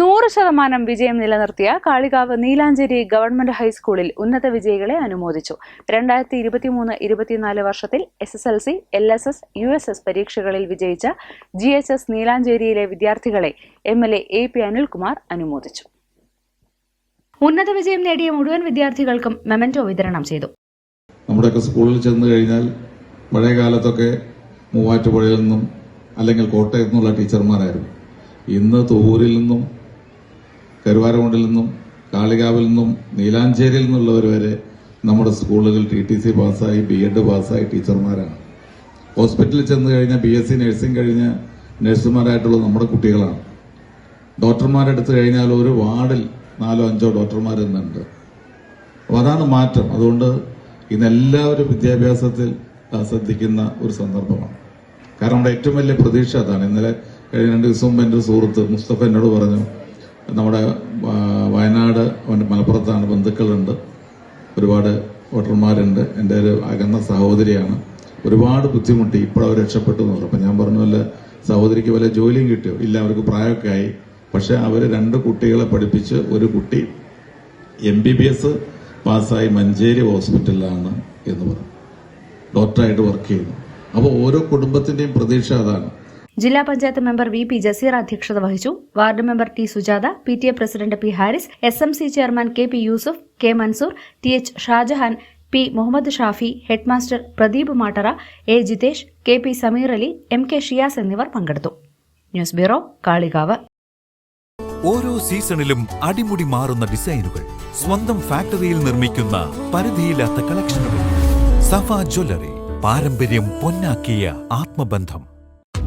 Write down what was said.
നൂറ് ശതമാനം വിജയം നിലനിർത്തിയ കാളികാവ് നീലാഞ്ചേരി ഗവൺമെന്റ് ഹൈസ്കൂളിൽ ഉന്നത വിജയികളെ അനുമോദിച്ചു. രണ്ടായിരത്തി ഇരുപത്തിമൂന്ന് ഇരുപത്തിനാല് വർഷത്തിൽ S S L C L S S U S S പരീക്ഷകളിൽ വിജയിച്ച ജി എച്ച് എസ് നീലാഞ്ചേരിയിലെ വിദ്യാർത്ഥികളെ M L A A P Anilkumar അനുമോദിച്ചു. ഉന്നത വിജയം നേടിയ മുഴുവൻ വിദ്യാർത്ഥികൾക്കും മെമന്റോ വിതരണം ചെയ്തു. നമ്മുടെയൊക്കെ സ്കൂളിൽ ചെന്ന് കഴിഞ്ഞാൽ പഴയ കാലത്തൊക്കെ മൂവാറ്റുപുഴയിൽ നിന്നും അല്ലെങ്കിൽ കോട്ടയത്തു നിന്നുള്ള ടീച്ചർമാരായിരുന്നു. ഇന്ന് തൂരിൽ നിന്നും കരുവാരകുണ്ടിൽ നിന്നും കാളികാവിൽ നിന്നും നീലാഞ്ചേരിയിൽ നിന്നുള്ളവർ വരെ നമ്മുടെ സ്കൂളുകൾ ടി ടി സി പാസ്സായി ബി എഡ് പാസ്സായി ടീച്ചർമാരാണ്. ഹോസ്പിറ്റലിൽ ചെന്ന് കഴിഞ്ഞ ബി എസ് സി നഴ്സിംഗ് കഴിഞ്ഞ നഴ്സുമാരായിട്ടുള്ള നമ്മുടെ കുട്ടികളാണ്. ഡോക്ടർമാരെടുത്ത് കഴിഞ്ഞാൽ ഒരു വാർഡിൽ നാലോ അഞ്ചോ ഡോക്ടർമാർ ഇന്നുണ്ട്. അപ്പോൾ അതാണ് മാറ്റം. അതുകൊണ്ട് ഇന്ന് എല്ലാവരും വിദ്യാഭ്യാസത്തിൽ ശ്രദ്ധിക്കുന്ന ഒരു സന്ദർഭമാണ്. കാരണം നമ്മുടെ ഏറ്റവും വലിയ പ്രതീക്ഷ അതാണ്. ഇന്നലെ കഴിഞ്ഞ രണ്ട് ദിവസം എന്റെ സുഹൃത്ത് മുസ്തഫ എന്നോട് പറഞ്ഞു വോട്ടർമാരുണ്ട്. എന്റെ ഒരു അകന്ന സഹോദരിയാണ്. ഒരുപാട് ബുദ്ധിമുട്ടി. ഇപ്പോൾ അവർ രക്ഷപ്പെട്ടു എന്ന് പറഞ്ഞു അപ്പം ഞാൻ പറഞ്ഞ പോലെ സഹോദരിക്ക് വല്ല ജോലിയും കിട്ടിയോ? ഇല്ല അവർക്ക് പ്രായമൊക്കെ ആയി പക്ഷെ അവർ രണ്ട് കുട്ടികളെ പഠിപ്പിച്ച് ഒരു കുട്ടി എം ബി ബി എസ് പാസ്സായി മഞ്ചേരി ഹോസ്പിറ്റലിലാണ് എന്ന് പറഞ്ഞു. ഡോക്ടറായിട്ട് വർക്ക് ചെയ്യുന്നു. അപ്പോൾ ഓരോ കുടുംബത്തിന്റെയും പ്രതീക്ഷ അതാണ്. ജില്ലാ panchayat member V P Jaseer അധ്യക്ഷത വഹിച്ചു. Ward member T Sujatha P T A president P Haris S M C chairman K P Yusuf K Mansoor T H Shajahan P Muhammad Shafi headmaster Pradeep Mattara A Jithesh K P Sameer Ali M K Shiyas എന്നിവർ പങ്കെടുത്തു. News bureau Kalikavu. ഓരോ സീസണിലും അടിമുടി മാറുന്ന ഡിസൈനുകൾ സ്വന്തം ഫാക്ടറിയിൽ നിർമ്മിക്കുന്ന പരിധിയില്ലാത്ത കളക്ഷനുകൾ. സഫ ജ്വല്ലറി പാരമ്പര്യം പൊന്നാക്കിയ ആത്മബന്ധം.